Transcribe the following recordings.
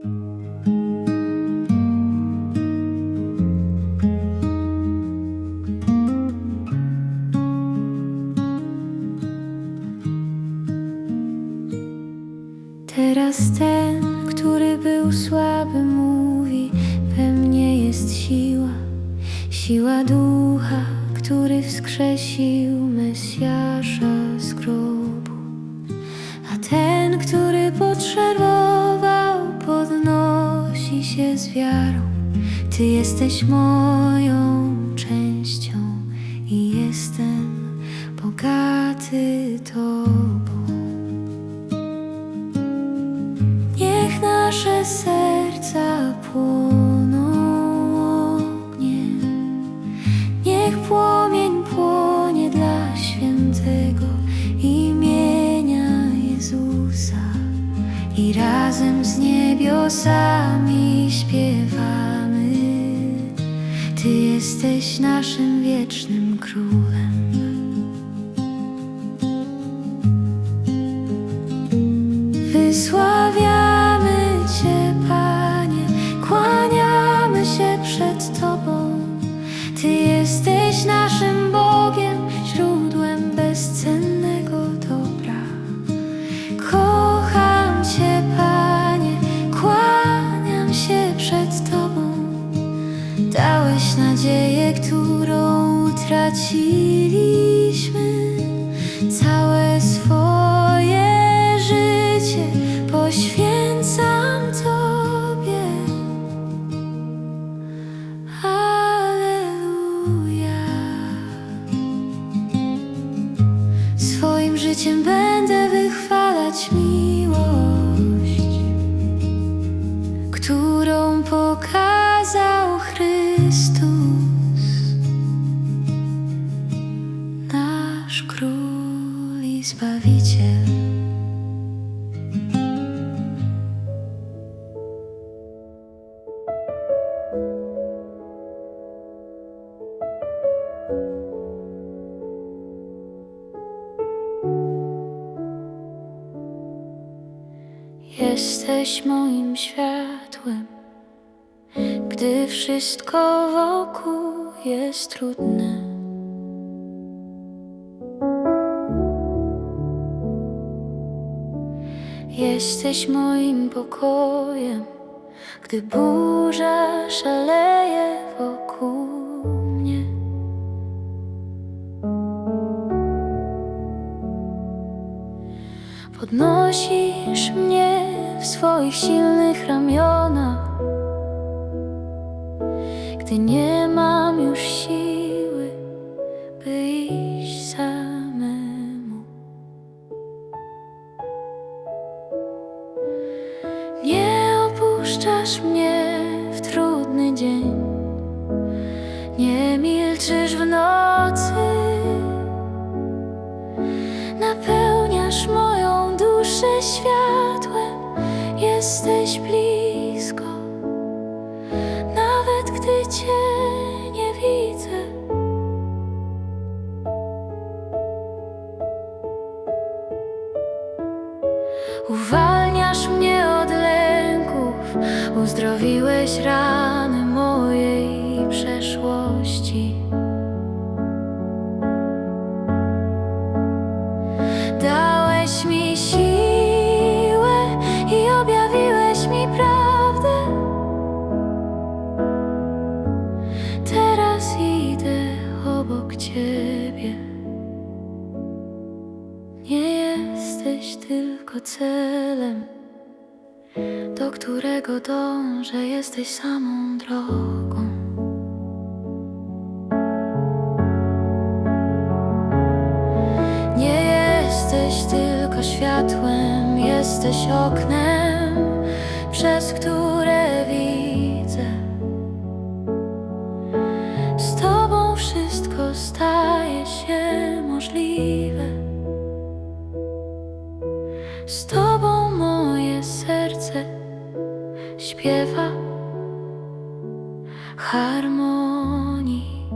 Teraz się z wiarą. Ty jesteś moją częścią i jestem bogaty Tobą. Niech nasze serca płoną ogniem, niech płomień płonie dla świętego imienia Jezusa i razem z niebiosami śpiewamy. Ty jesteś naszym wiecznym królem. 牵绊的 Jesteś moim światłem, gdy wszystko wokół jest trudne. Jesteś moim pokojem, gdy burza szaleje wokół mnie. Podnosisz mnie w swoich silnych ramionach, gdy nie mam już siły, by iść samemu. Nie opuszczasz mnie w trudny dzień, Uwalniasz mnie od lęków, uzdrowiłeś rany mojej przeszłości. Dałeś mi siłę i objawiłeś mi prawdę. Teraz idę obok ciebie. Jesteś tylko celem, do którego dążę, jesteś samą drogą. Nie jesteś tylko światłem, jesteś oknem, przez które widzę. Z Tobą wszystko staje się możliwe. Śpiewa harmonii.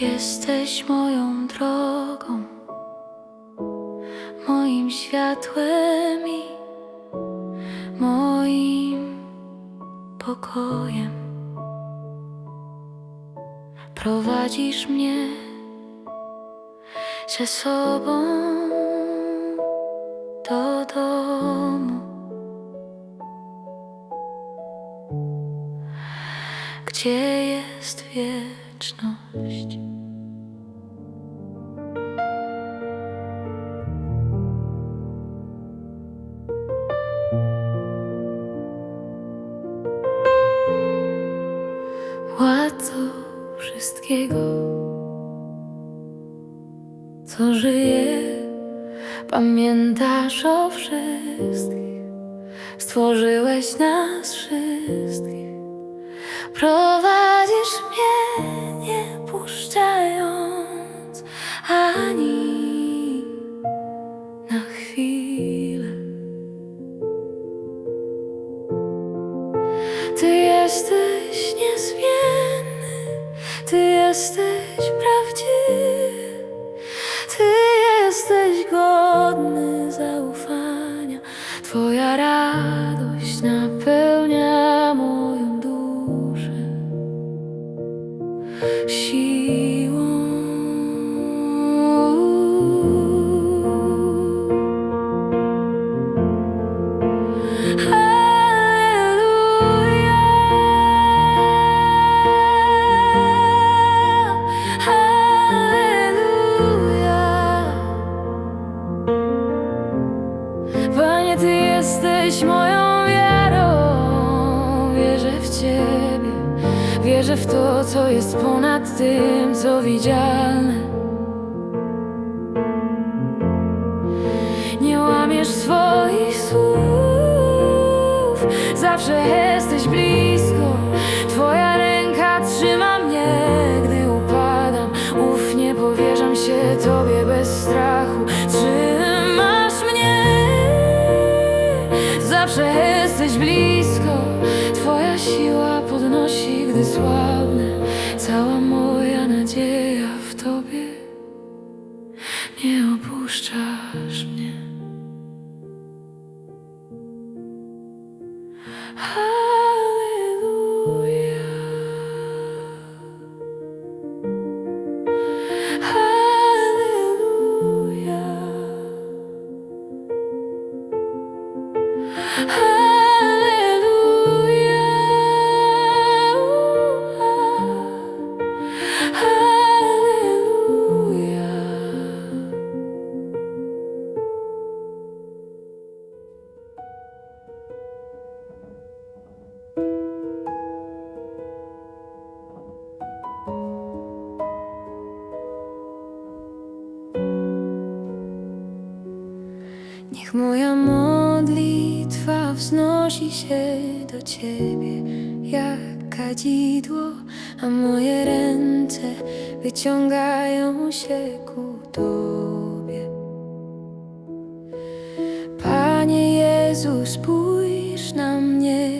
Jesteś moją drogą, moim światłem i moim pokojem. Prowadzisz mnie ze sobą gdzie jest wieczność. Władco wszystkiego, co żyje, pamiętasz o wszystkich, stworzyłeś nas wszystkich. Prowadzisz siłą. Ty jesteś moją wiarą. Wierzę w Ciebie, wierzę w to, co jest ponad tym, co widzialne. Nie łamiesz swoich słów, zawsze jesteś zawsze jesteś blisko. Twoja siła podnosi, gdy słabnę. Cała moja Niech moja modlitwa wznosi się do Ciebie jak kadzidło, a moje ręce wyciągają się ku Tobie. Panie Jezu, spójrz na mnie,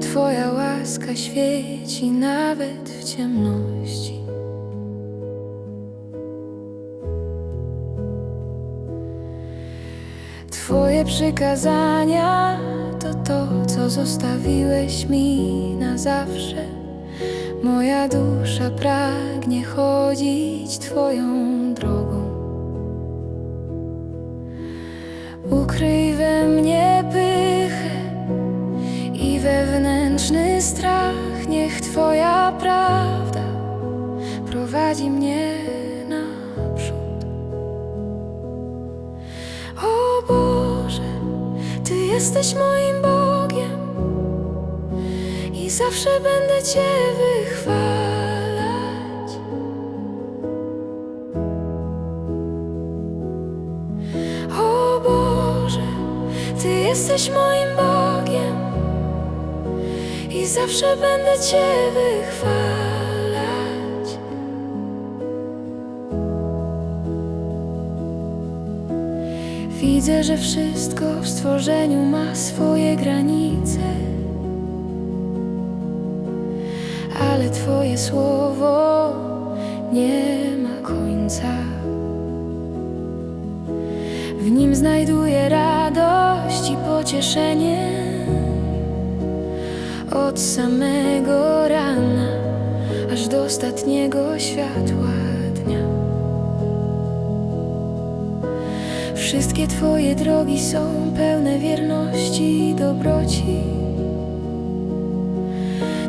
Twoja łaska świeci nawet w ciemności. Twoje przykazania to to, co zostawiłeś mi na zawsze. Moja dusza pragnie chodzić Twoją drogą. Ukryj we mnie pychę i wewnętrzny strach. Niech Twoja prawda prowadzi mnie jesteś moim Bogiem i zawsze będę Cię wychwalać. O Boże, Ty jesteś moim Bogiem i zawsze będę Cię wychwalać. Widzę, że wszystko w stworzeniu ma swoje granice, ale Twoje słowo nie ma końca. W nim znajduję radość i pocieszenie. Od samego rana Aż do ostatniego światła Wszystkie Twoje drogi są pełne wierności i dobroci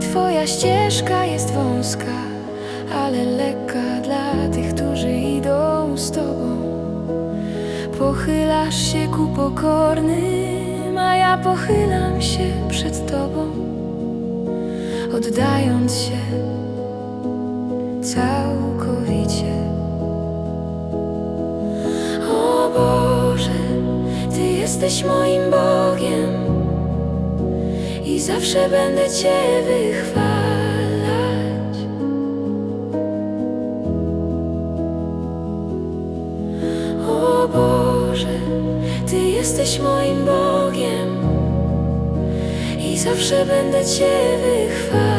Twoja ścieżka jest wąska, ale lekka dla tych, którzy idą z Tobą. Pochylasz się ku pokornym, a ja pochylam się przed Tobą, oddając się całkowicie. Jesteś moim Bogiem i zawsze będę Cię wychwalać. O Boże, Ty jesteś moim Bogiem i zawsze będę Cię wychwalać.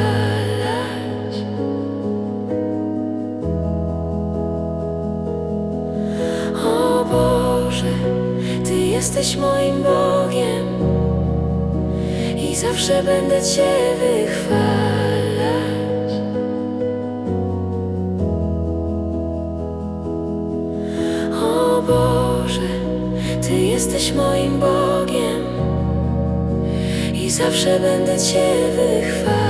Jesteś moim Bogiem i zawsze będę Cię wychwalać. O Boże, Ty jesteś moim Bogiem i zawsze będę Cię wychwalać.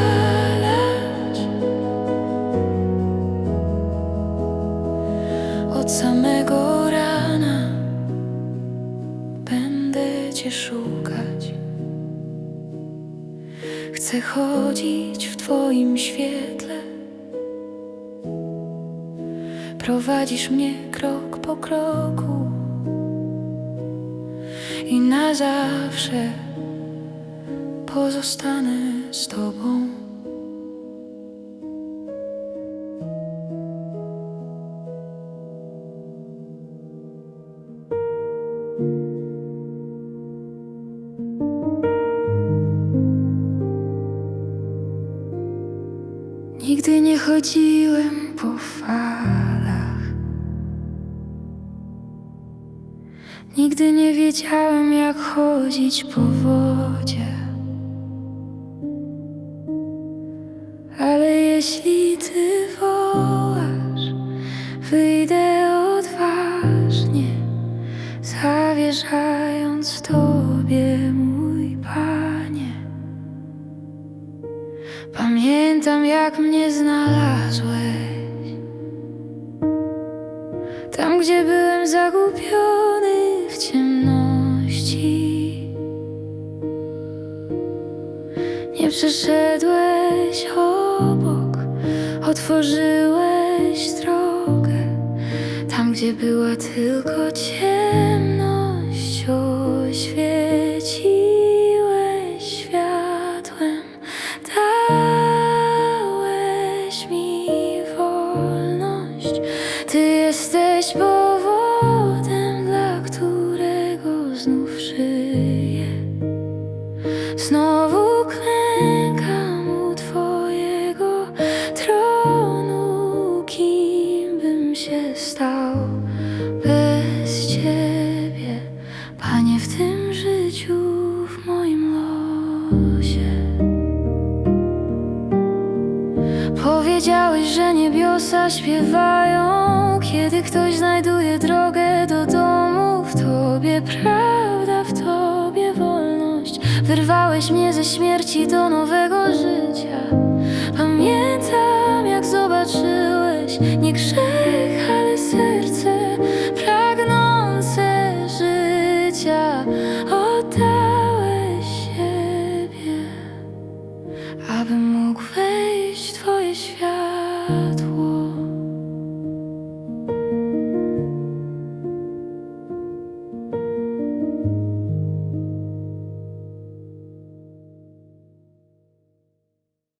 Twoim świetle. Prowadzisz mnie krok po kroku i na zawsze pozostanę z Tobą. Nigdy nie chodziłem po falach. Nigdy nie wiedziałem, jak chodzić po wodzie. Przeszedłeś obok Otworzyłeś drogę Tam gdzie była tylko ciemność bez Ciebie Panie w tym życiu, w moim losie Powiedziałeś, że niebiosa śpiewają, kiedy ktoś znajduje drogę do domu. W Tobie prawda, w Tobie wolność. Wyrwałeś mnie ze śmierci do nowego życia. Pamiętam, jak zobaczyłem.